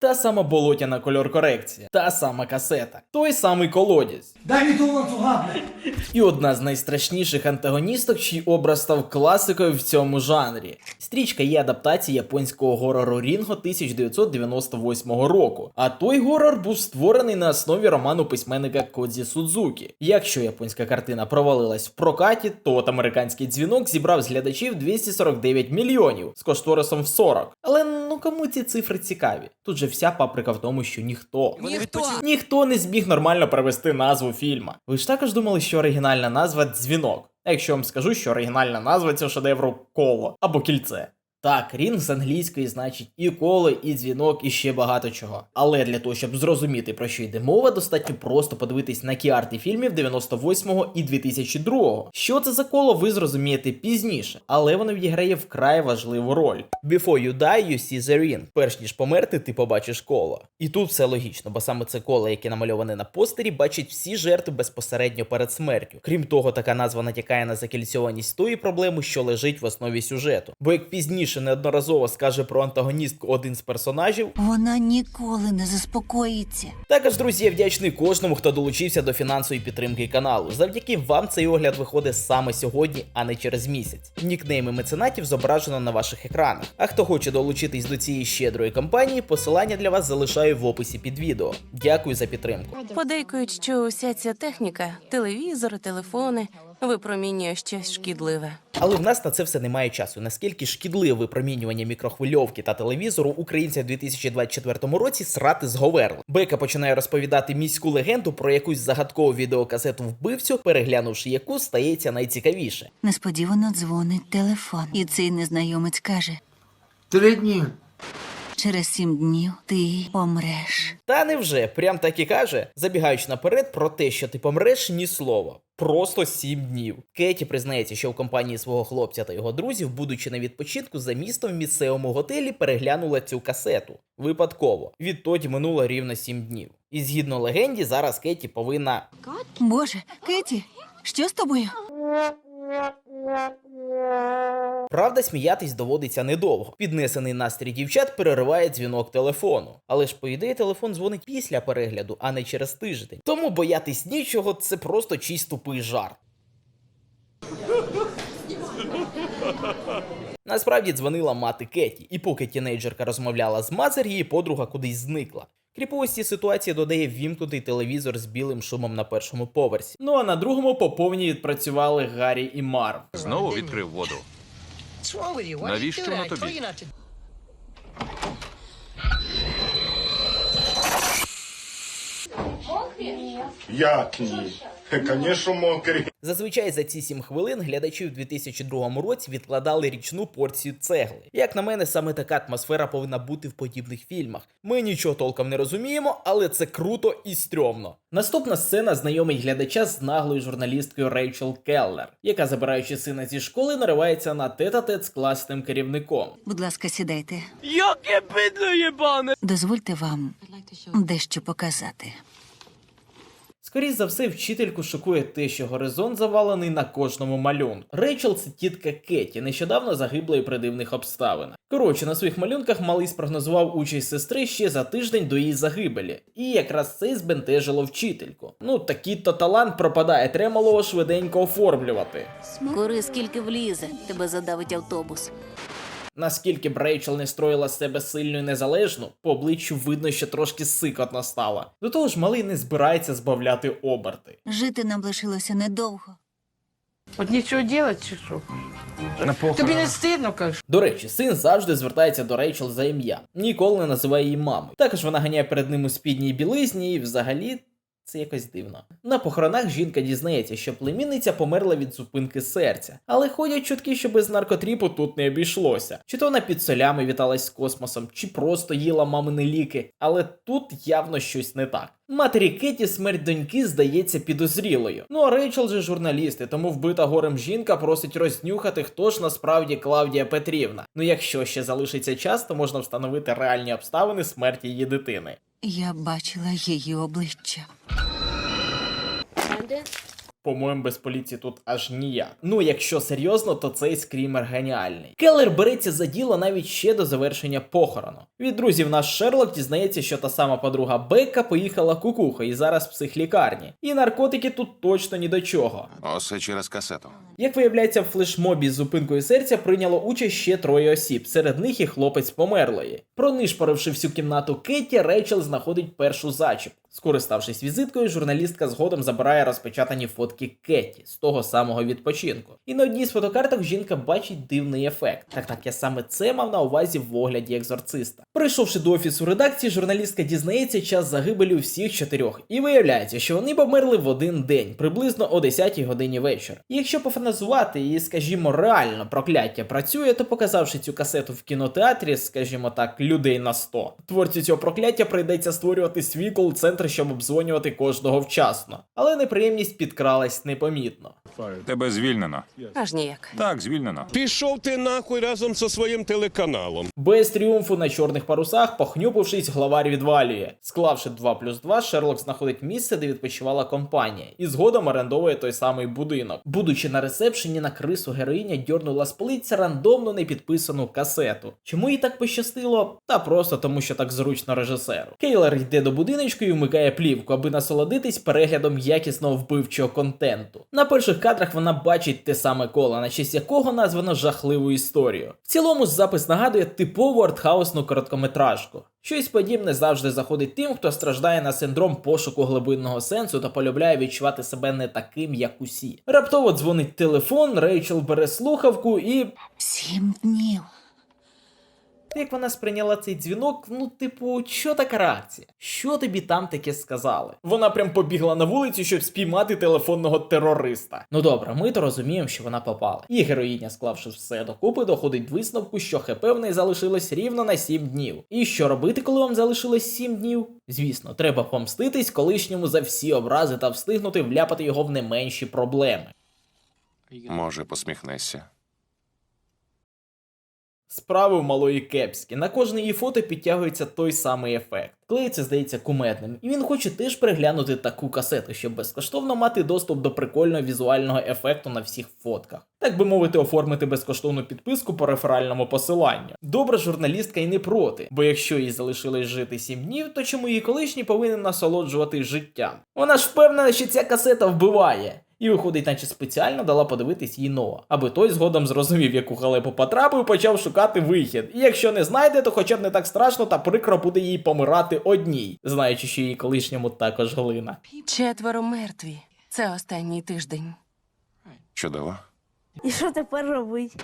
та сама болотяна кольор-корекція, та сама касета, той самий колодязь. Дай мені того ланцюга, блядь! І одна з найстрашніших антагоністок, чий образ став класикою в цьому жанрі. Стрічка є адаптацією японського горору Рінго 1998 року. А той горор був створений на основі роману письменника Кодзі Судзукі. Якщо японська картина провалилась в прокаті, то от американський дзвінок зібрав з глядачів 249 мільйонів з кошторисом в 40. Але ну кому ці цифри цікаві? Тут же вся паприка в тому, що ніхто Ніхто. Ніхто не зміг нормально перевести назву фільма. Ви ж також думали, що оригінальна назва дзвінок. А якщо я вам скажу, що оригінальна назва цього шедевру коло або кільце. Так, рінг з англійської значить і коло, і дзвінок, і ще багато чого. Але для того, щоб зрозуміти про що йде мова, достатньо просто подивитись на кіарти фільмів 98-го і 2002-го. Що це за коло, ви зрозумієте пізніше, але воно відіграє вкрай важливу роль. Before you die, you see the ring. Перш ніж померти, ти побачиш коло. І тут все логічно, бо саме це коло, яке намальоване на постері, бачить всі жертви безпосередньо перед смертю. Крім того, така назва натякає на закільцьованість тої проблеми, що лежить в основі сюжету. Бо як пізніше неодноразово скаже про антагоністку один з персонажів, Вона ніколи не заспокоїться. також, друзі, я вдячний кожному, хто долучився до фінансової підтримки каналу. Завдяки вам цей огляд виходить саме сьогодні, а не через місяць. Нікнейми меценатів зображено на ваших екранах. А хто хоче долучитись до цієї щедрої кампанії, посилання для вас залишаю в описі під відео. Дякую за підтримку. Подейкують, що уся ця техніка, телевізори, телефони, випромінює щось шкідливе. Але в нас на це все немає часу. Наскільки шкідливе випромінювання мікрохвильовки та телевізору українця в 2024 році срати зговерли. Бека починає розповідати міську легенду про якусь загадкову відеокасету вбивцю, переглянувши яку стається найцікавіше. Несподівано дзвонить телефон, і цей незнайомець каже: Три дні. Через сім днів ти помреш. Та невже прям так і каже, забігаючи наперед про те, що ти помреш, ні слова. Просто сім днів. Кеті признається, що в компанії свого хлопця та його друзів, будучи на відпочинку за містом в місцевому готелі, переглянула цю касету. Випадково. Відтоді минуло рівно сім днів. І згідно легенді, зараз Кеті повинна Боже, Кеті, що з тобою? Правда, сміятись доводиться недовго. Піднесений настрій дівчат перериває дзвінок телефону. Але ж, по ідеї, телефон дзвонить після перегляду, а не через тиждень. Тому боятись нічого це просто чийсь тупий жарт. Насправді дзвонила мати Кеті, і поки тінейджерка розмовляла з Мазер, її подруга кудись зникла. Кріповості ситуації додає ввімкнутий телевізор з білим шумом на першому поверсі. Ну а на другому по повній відпрацювали Гаррі і Марв. Знову відкрив воду. Навіщо на тобі? Як ні? Конечно, мокрі. Зазвичай за ці 7 хвилин глядачі в 2002 році відкладали річну порцію цегли. Як на мене, саме така атмосфера повинна бути в подібних фільмах. Ми нічого толком не розуміємо, але це круто і стрьомно. Наступна сцена знайомить глядача з наглою журналісткою Рейчел Келлер, яка, забираючи сина зі школи, наривається на тет-а-тет з класним керівником. Будь ласка, сідайте. Яке бидло єбане! Дозвольте вам дещо показати. Скоріше за все, вчительку шокує те, що горизонт завалений на кожному малюнку. Рейчел це тітка Кеті, нещодавно загиблої при дивних обставинах. Коротше, на своїх малюнках малий спрогнозував участь сестри ще за тиждень до її загибелі, і якраз це збентежило вчительку. Ну такий то талант пропадає, треба малого швиденько оформлювати. Кури скільки влізе, тебе задавить автобус. Наскільки б Рейчел не строїла себе сильну і незалежну, по обличчю видно, що трошки сикотно стала. До того ж, малий не збирається збавляти оберти. Жити нам лишилося недовго. От нічого делать чи що? Тобі не стидно, кажеш? До речі, син завжди звертається до Рейчел за ім'я, ніколи не називає її мамою. Також вона ганяє перед ним у спідній білизні, і взагалі це якось дивно. На похоронах жінка дізнається, що племінниця померла від зупинки серця, але ходять чутки, що без наркотріпу тут не обійшлося. Чи то вона під солями віталась з космосом, чи просто їла мамини ліки, але тут явно щось не так. Матері Кеті смерть доньки здається підозрілою. Ну а Рейчел же журналісти, тому вбита горем жінка просить рознюхати, хто ж насправді Клавдія Петрівна. Ну якщо ще залишиться час, то можна встановити реальні обставини смерті її дитини. Я бачила її обличчя. По-моєму, без поліції тут аж ніяк. Ну, якщо серйозно, то цей скрімер геніальний. Келлер береться за діло навіть ще до завершення похорону. Від друзів наш Шерлок дізнається, що та сама подруга Бекка поїхала кукуха і зараз в психлікарні. І наркотики тут точно ні до чого. Усе через касету. Як виявляється, в флешмобі з зупинкою серця прийняло участь ще троє осіб, серед них і хлопець померлої. Пронишпоривши всю кімнату Кетті, Рейчел знаходить першу зачіпку. Скориставшись візиткою, журналістка згодом забирає розпечатані фотки Кетті з того самого відпочинку. І на одній з фотокарток жінка бачить дивний ефект. Так так, я саме це мав на увазі в огляді екзорциста. Прийшовши до офісу редакції, журналістка дізнається час загибелі всіх чотирьох, і виявляється, що вони померли в один день, приблизно о 10 годині вечора. І якщо пофантазувати і, скажімо, реально прокляття працює, то показавши цю касету в кінотеатрі, скажімо так, людей на 100, творцю цього прокляття прийдеться створювати свій кол-центр, щоб обдзвонювати кожного вчасно. Але неприємність підкралась непомітно. Тебе звільнено. Аж ніяк. Так, звільнено. Пішов ти нахуй разом зі своїм телеканалом. Без тріумфу на чорних парусах, похнюпившись, главарь відвалює. Склавши 2 плюс 2, Шерлок знаходить місце, де відпочивала компанія, і згодом орендовує той самий будинок. Будучи на ресепшені на крису героїня дьорнула з полиця рандомно не підписану касету. Чому їй так пощастило? Та просто тому, що так зручно режисеру. Кейлер йде до будиночку і вмикає плівку, аби насолодитись переглядом якісного вбивчого контенту. На перших кадрах вона бачить те саме коло, на честь якого названо жахливу історію. В цілому запис нагадує типову артхаусну короткометражку. Щось подібне завжди заходить тим, хто страждає на синдром пошуку глибинного сенсу та полюбляє відчувати себе не таким, як усі. Раптово дзвонить телефон, Рейчел бере слухавку і. Сім днів. Як вона сприйняла цей дзвінок, ну, типу, що така реакція? Що тобі там таке сказали? Вона прям побігла на вулицю, щоб спіймати телефонного терориста. Ну добре, ми то розуміємо, що вона попала. І героїня, склавши все докупи, доходить висновку, що ХП в неї залишилось рівно на 7 днів. І що робити, коли вам залишилось 7 днів? Звісно, треба помститись колишньому за всі образи та встигнути вляпати його в не менші проблеми. Може, посміхнешся. Справи в малої кепські. На кожне її фото підтягується той самий ефект. Клей це здається кумедним, і він хоче теж переглянути таку касету, щоб безкоштовно мати доступ до прикольного візуального ефекту на всіх фотках. Так би мовити, оформити безкоштовну підписку по реферальному посиланню. Добра журналістка і не проти, бо якщо їй залишилось жити 7 днів, то чому її колишній повинен насолоджувати життям? Вона ж впевнена, що ця касета вбиває. І виходить, наче спеціально дала подивитись їй Ноа, аби той згодом зрозумів, яку халепу потрапив, і почав шукати вихід. І якщо не знайде, то хоча б не так страшно та прикро буде їй помирати одній, знаючи, що її колишньому також глина. Четверо мертві. Це останній тиждень. Чудово. І що тепер робить?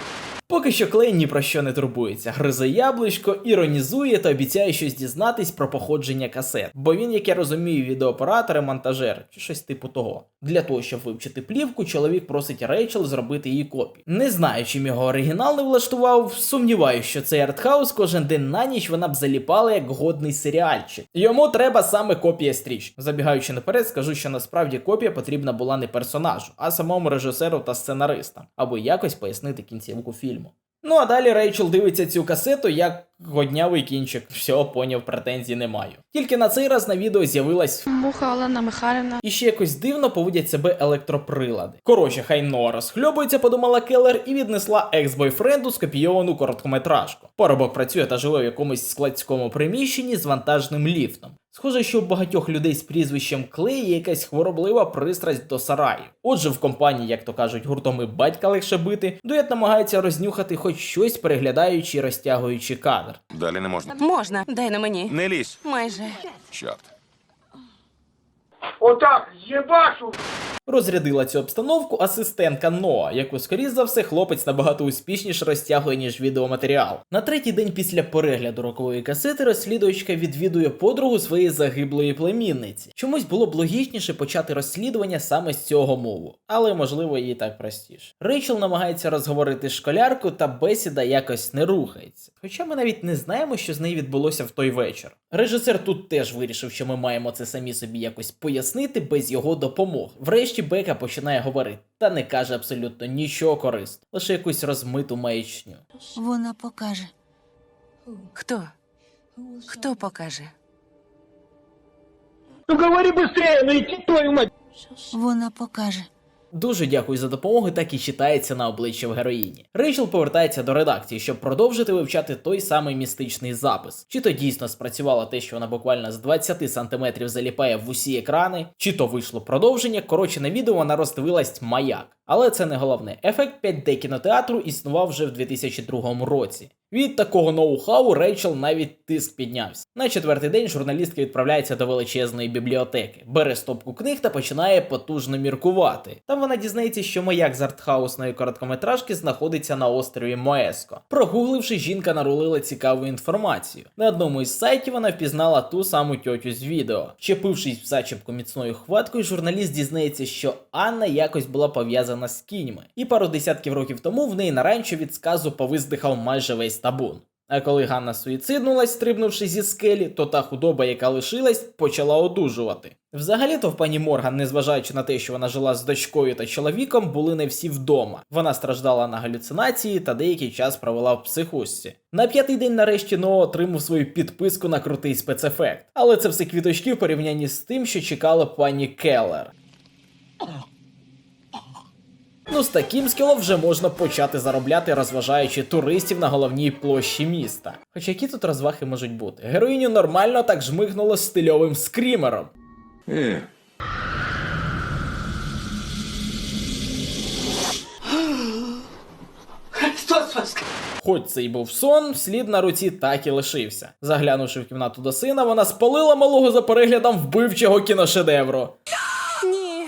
Поки що Клей ні про що не турбується, гризе яблучко, іронізує та обіцяє щось дізнатись про походження касет. Бо він, як я розумію, відеооператор і монтажер, чи щось типу того. Для того, щоб вивчити плівку, чоловік просить Рейчел зробити її копію. Не знаю, чим його оригінал не влаштував, сумніваюся, що цей артхаус кожен день на ніч вона б заліпала як годний серіальчик. Йому треба саме копія стріч. Забігаючи наперед, скажу, що насправді копія потрібна була не персонажу, а самому режисеру та сценаристам, аби якось пояснити кінцівку фільму. Ну а далі Рейчел дивиться цю касету як годнявий кінчик. Все, поняв, претензій не маю. Тільки на цей раз на відео з'явилась Муха Олена Михайлівна. і ще якось дивно поводять себе електроприлади. Коротше, хай Ноа розхльобується, подумала Келлер, і віднесла екс-бойфренду скопійовану короткометражку. Поробок працює та живе в якомусь складському приміщенні з вантажним ліфтом. Схоже, що у багатьох людей з прізвищем Клей є якась хвороблива пристрасть до сараю. Отже, в компанії, як то кажуть, гуртом і батька легше бити, дует намагається рознюхати хоч щось, переглядаючи і розтягуючи кадр. Далі не можна. Можна, дай на мені. Не лізь. Майже. Чорт. Отак, єбашу! Розрядила цю обстановку асистентка Ноа, яку, скоріш за все, хлопець набагато успішніше розтягує, ніж відеоматеріал. На третій день після перегляду рокової касети розслідувачка відвідує подругу своєї загиблої племінниці. Чомусь було б логічніше почати розслідування саме з цього мову, але можливо їй так простіше. Рейчел намагається розговорити школярку, та бесіда якось не рухається. Хоча ми навіть не знаємо, що з нею відбулося в той вечір. Режисер тут теж вирішив, що ми маємо це самі собі якось пояснити без його допомог. Врешті Бека починає говорити, та не каже абсолютно нічого корисного, лише якусь розмиту маячню. Вона покаже. Хто? Хто покаже? Ну говори быстрее, ну иди твою мать! Вона покаже. Дуже дякую за допомогу, так і читається на обличчі в героїні. Рейчел повертається до редакції, щоб продовжити вивчати той самий містичний запис. Чи то дійсно спрацювало те, що вона буквально з 20 сантиметрів заліпає в усі екрани, чи то вийшло продовження. Коротше, на відео вона роздивилась маяк. Але це не головне. Ефект 5D кінотеатру існував вже в 2002 році. Від такого ноу-хау Рейчел навіть тиск піднявся. На четвертий день журналістка відправляється до величезної бібліотеки, бере стопку книг та починає потужно міркувати. Там вона дізнається, що маяк з артхаусної короткометражки знаходиться на острові Моеско. Прогугливши, жінка нарулила цікаву інформацію. На одному із сайтів вона впізнала ту саму тьотю з відео. Вчепившись в зачіпку міцною хваткою, журналіст дізнається, що Анна якось була пов'язана з кіньми, і пару десятків років тому в неї на ранчо від сказу повиздихав майже весь табун. А коли Ганна суїциднулась, стрибнувши зі скелі, то та худоба, яка лишилась, почала одужувати. Взагалі-то в пані Морган, незважаючи на те, що вона жила з дочкою та чоловіком, були не всі вдома. Вона страждала на галюцинації та деякий час провела в психушці. На п'ятий день нарешті Ноа отримав свою підписку на крутий спецефект. Але це все квіточки в порівнянні з тим, що чекала пані Келлер. Ну, з таким скілом вже можна почати заробляти, розважаючи туристів на головній площі міста. Хоча які тут розваги можуть бути? Героїню нормально так жмигнуло стильовим скрімером. Е, Хоч це й був сон, слід на руці так і лишився. Заглянувши в кімнату до сина, вона спалила малого за переглядом вбивчого кіношедевру. Ні.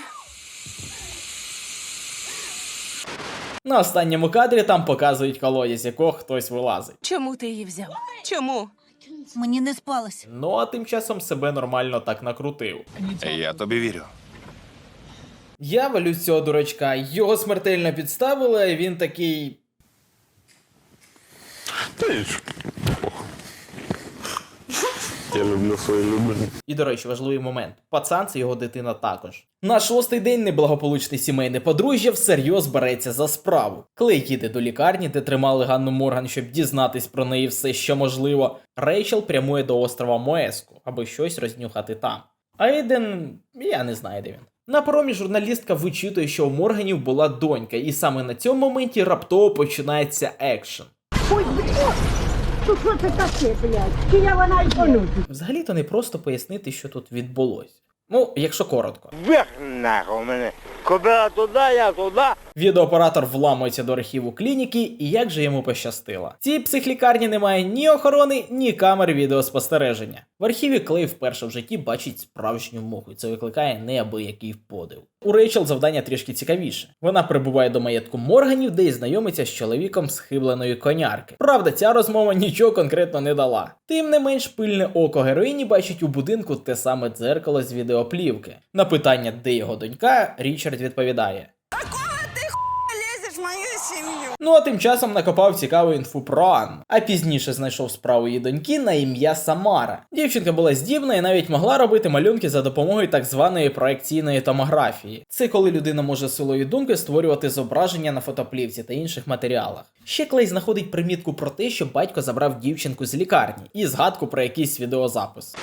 На останньому кадрі там показують колодязь, з якого хтось вилазить. Чому ти її взяв? Чому? Мені не спалось. Ну а тим часом себе нормально так накрутив. Я тобі вірю. Я валю цього дурачка, його смертельно підставили, і він такий. Я люблю свою любовь. І, до речі, важливий момент. Пацан це його дитина також. На шостий день неблагополучне сімейне подружжя всерйоз береться за справу. Клей їде до лікарні, де тримали Ганну Морган, щоб дізнатись про неї все, що можливо. Рейчел прямує до острова Моеску, аби щось рознюхати там. А Ейден, я не знаю, де він. На поромі журналістка вичитує, що у Морганів була донька, і саме на цьому моменті раптово починається екшен. Взагалі-то не просто пояснити, що тут відбулось. Ну, якщо коротко. Відеооператор вламується до архіву клініки, і як же йому пощастило. Цій психлікарні немає ні охорони, ні камер відеоспостереження. В архіві Клей вперше в житті бачить справжню муху, і це викликає неабиякий подив. У Рейчел завдання трішки цікавіше. Вона прибуває до маєтку Морганів, де й знайомиться з чоловіком схибленої конярки. Правда, ця розмова нічого конкретно не дала. Тим не менш, пильне око героїні бачить у будинку те саме дзеркало з відеоплівки. На питання, де його донька, Річард відповідає. Ну а тим часом накопав цікаву інфу про Анну, а пізніше знайшов справу її доньки на ім'я Самара. Дівчинка була здібна і навіть могла робити малюнки за допомогою так званої проекційної томографії. Це коли людина може силою думки створювати зображення на фотоплівці та інших матеріалах. Ще Клей знаходить примітку про те, що батько забрав дівчинку з лікарні, і згадку про якийсь відеозапис.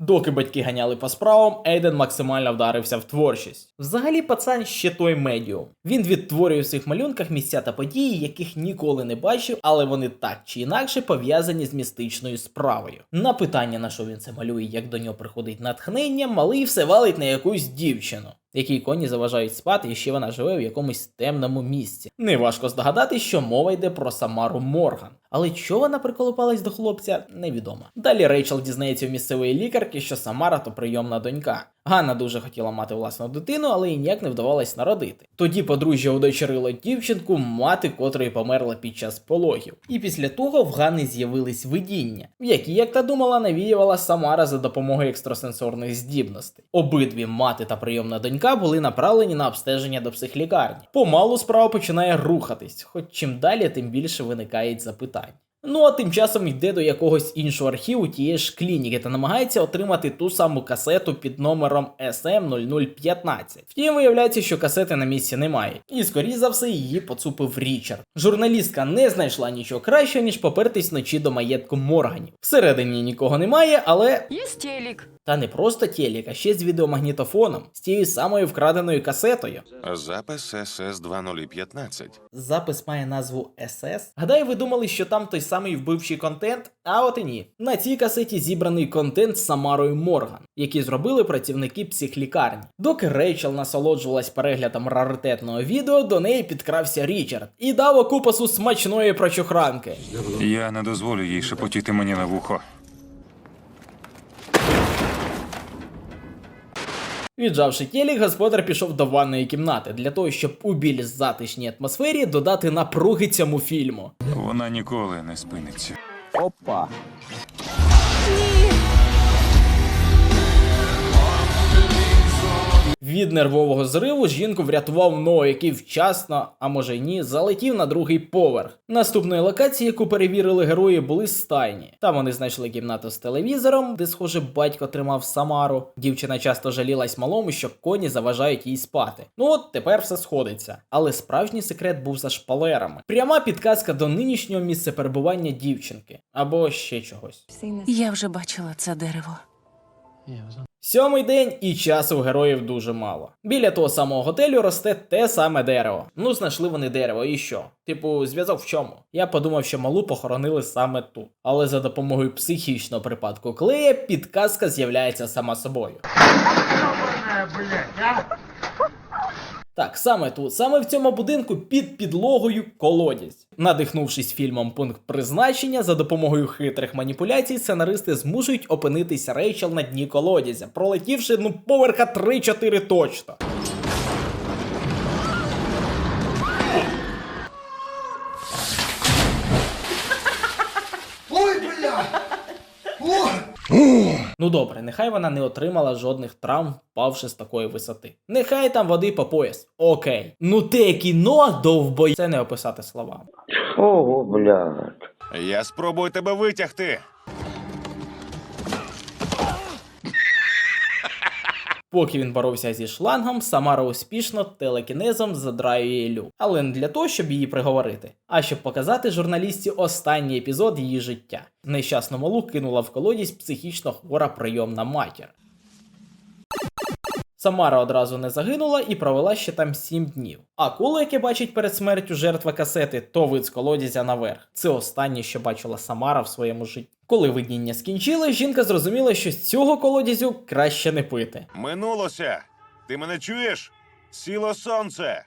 Доки батьки ганяли по справам, Ейден максимально вдарився в творчість. Взагалі, пацан ще той медіум. Він відтворює в своїх малюнках місця та події, яких ніколи не бачив, але вони так чи інакше пов'язані з містичною справою. На питання, на що він це малює, як до нього приходить натхнення, малий все валить на якусь дівчину. Якій коні заважають спати, і ще вона живе в якомусь темному місці. Неважко здогадати, що мова йде про Самару Морган. Але що вона приколупалась до хлопця, невідомо. Далі Рейчел дізнається в місцевої лікарки, що Самара то прийомна донька. Ганна дуже хотіла мати власну дитину, але їй ніяк не вдавалось народити. Тоді подружжя удочерило дівчинку, мати котрої померла під час пологів. І після того в Ганни з'явились видіння, в які, як та думала, навіювала Самара за допомогою екстрасенсорних здібностей. Обидві мати та прийомна донька були направлені на обстеження до психлікарні. Помалу справа починає рухатись, хоч чим далі, тим більше виникають запитань. Ну а тим часом йде до якогось іншого архіву тієї ж клініки та намагається отримати ту саму касету під номером SM0015. Втім, виявляється, що касети на місці немає, і скоріш за все її поцупив Річард. Журналістка не знайшла нічого кращого, ніж попертись вночі до маєтку Морганів. Всередині нікого немає, але Є телек. Та не просто телек, а ще з відеомагнітофоном, з тією самою вкраденою касетою. Запис СС 2015. Запис має назву SS. Гадаю, ви думали, що там той самий вбивчий контент, а от і ні. На цій касеті зібраний контент з Самарою Морган, який зробили працівники психлікарні. Доки Рейчел насолоджувалась переглядом раритетного відео, до неї підкрався Річард і дав окупасу смачної прочухранки. Я не дозволю їй шепотіти мені на вухо. Віджавши телек, господар пішов до ванної кімнати для того, щоб у більш затишній атмосфері додати напруги цьому фільму. Вона ніколи не спиниться. Опа. Від нервового зриву жінку врятував Но, який вчасно, а може й ні, залетів на другий поверх. Наступної локації, яку перевірили герої, були стайні. Там вони знайшли кімнату з телевізором, де, схоже, батько тримав Самару. Дівчина часто жалілась малому, що коні заважають їй спати. Ну от тепер все сходиться. Але справжній секрет був за шпалерами. Пряма підказка до нинішнього місця перебування дівчинки або ще чогось. Я вже бачила це дерево. Сьомий день і часу у героїв дуже мало. Біля того самого готелю росте те саме дерево. Ну, знайшли вони дерево, і що? Типу, зв'язок в чому? Я подумав, що малу похоронили саме тут. Але за допомогою психічного припадку клея підказка з'являється сама собою. Так, саме тут, саме в цьому будинку під підлогою колодязь. Надихнувшись фільмом Пункт призначення, за допомогою хитрих маніпуляцій, сценаристи змушують опинитись Рейчел на дні колодязя, пролетівши ну поверха 3-4 точно. Ой, бля! Ой! Ну добре, нехай вона не отримала жодних травм, впавши з такої висоти. Нехай там води по пояс. Окей. Ну те кіно довбой. Це не описати словами. Ого, блядь. Я спробую тебе витягти. Поки він боровся зі шлангом, Самара успішно телекінезом задраює Лю. Але не для того, щоб її приговорити, а щоб показати журналістці останній епізод її життя. Нещасну малу кинула в колодязь психічно хвора прийомна матір. Самара одразу не загинула і провела ще там 7 днів. А коло, яке бачить перед смертю жертва касети, то вид з колодязя наверх. Це останнє, що бачила Самара в своєму житті. Коли видіння скінчили, жінка зрозуміла, що з цього колодязю краще не пити. Минулося. Ти мене чуєш? Сіло сонце.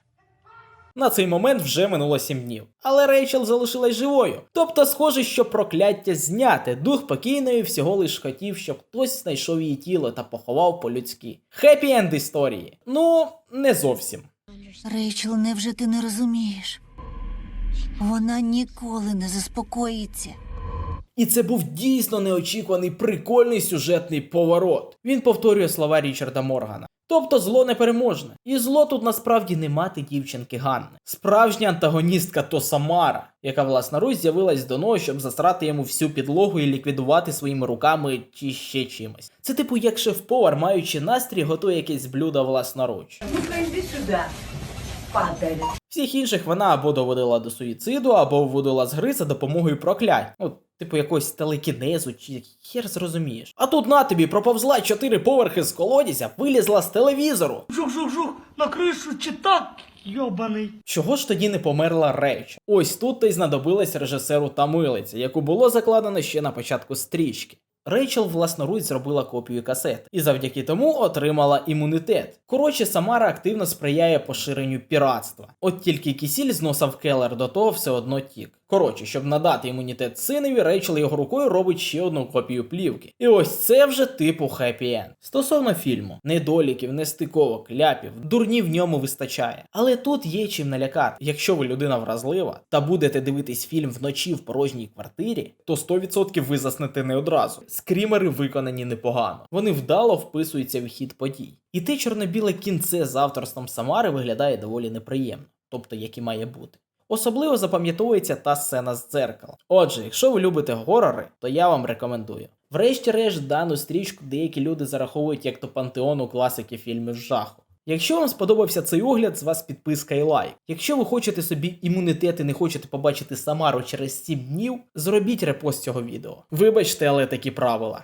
На цей момент вже минуло 7 днів. Але Рейчел залишилась живою. Тобто, схоже, що прокляття зняте. Дух покійної всього лиш хотів, щоб хтось знайшов її тіло та поховав по-людськи. Хеппі енд історії. Ну, не зовсім. Рейчел, невже ти не розумієш? Вона ніколи не заспокоїться. І це був дійсно неочікуваний прикольний сюжетний поворот. Він повторює слова Річарда Моргана. Тобто зло непереможне. І зло тут насправді не мати дівчинки Ганни. Справжня антагоністка то Самара, яка власноруч з'явилась до Ноа, щоб засрати йому всю підлогу і ліквідувати своїми руками чи ще чимось. Це типу як шеф-повар, маючи настрій, готує якесь блюдо власноруч. Всіх інших вона або доводила до суїциду, або вводила з гри за допомогою проклять. Ну, типу якогось телекінезу, чи хер зрозумієш. А тут на тобі проповзла чотири поверхи з колодязя, вилізла з телевізору. Жух-жух-жух! На кришу чи так, йобаний! Чого ж тоді не померла Рейч? Ось тут та й знадобилась режисеру Тамилиця, яку було закладено ще на початку стрічки. Рейчел власноруч зробила копію касет і завдяки тому отримала імунітет. Коротше, Самара активно сприяє поширенню піратства. От тільки кисіль з носа в келер до того все одно тік. Коротше, щоб надати імунітет синові, Рейчел його рукою робить ще одну копію плівки. І ось це вже типу хеппі енд. Стосовно фільму, недоліків, нестиковок, ляпів, дурні в ньому вистачає. Але тут є чим налякати. Якщо ви людина вразлива та будете дивитись фільм вночі в порожній квартирі, то 100% ви заснете не одразу. Скрімери виконані непогано. Вони вдало вписуються в хід подій. І те чорно-біле кінце з авторством Самари виглядає доволі неприємно, тобто як і має бути. Особливо запам'ятовується та сцена з дзеркала. Отже, якщо ви любите горори, то я вам рекомендую. Врешті-решт, дану стрічку деякі люди зараховують як до пантеону класики фільмів жаху. Якщо вам сподобався цей огляд, з вас підписка і лайк. Якщо ви хочете собі імунітет і не хочете побачити Самару через 7 днів, зробіть репост цього відео. Вибачте, але такі правила.